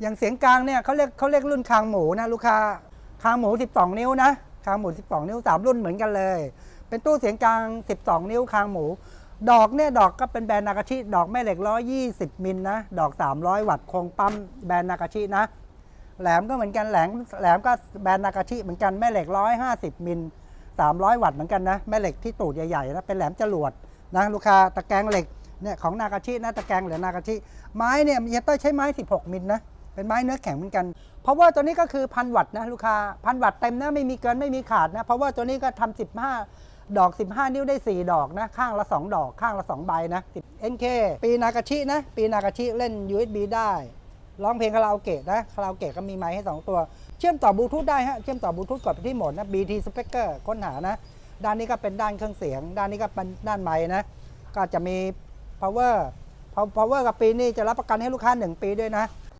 อย่างเสียงกลางเนี่ยเขาเรียกเขาเรียกรุ่นคางหมูนะลูกค้าคางหมู 12 นิ้วนะคางหมู 12 นิ้ว 3 รุ่นเหมือนกันเลย เป็นตู้เสียงกลาง 12 นิ้วคางหมู ดอกเนี่ยดอกก็เป็นแบรนด์นากาชิดอกแม่เหล็ก 120 มิลนะ ดอก 300 วัตต์โครงปั๊มแบรนด์นากาชินะ แหลมก็เหมือนกันแหลมแหลมก็แบรนด์นากาชิเหมือนกันแม่เหล็ก 150 มิล 300 วัตต์เหมือนกันนะแม่เหล็กที่ตูดใหญ่ๆนะเป็นแหลมจรวดนะลูกค้าตะแกรงเหล็กเนี่ยของนากาชินะตะแกรงเหลือนากาชิไม้เนี่ยเยเตอร์ใช้ไม้ 16 มิลนะ เป็นไม้เนื้อแข็งเหมือนกัน เพราะว่าตัวนี้ก็คือพันวัตต์นะลูกค้าพันวัตต์เต็มนะไม่มีเกินไม่มีขาดนะเพราะว่าตัวนี้ก็ทำ15 ดอก 15 นิ้วได้ 4 ดอกนะข้างละ 2 ดอกข้างละ 2 ใบนะ10 NK ปีนากาชินะ ปีนากาชิเล่น USB ได้ร้องเพลงคาราโอเกะนะคาราโอเกะก็มีไมค์ให้ 2 ตัว เชื่อมต่อบลูทูธได้ฮะเชื่อมต่อบลูทูธกดไปที่โหมดนะ BT Speaker ค้นหานะ ด้านนี้ก็เป็นด้านเครื่องเสียง ด้านนี้ก็เป็นด้านไมค์นะก็จะมี power power กับปีนี่จะรับประกันให้ลูกค้า 1 ปีด้วยนะ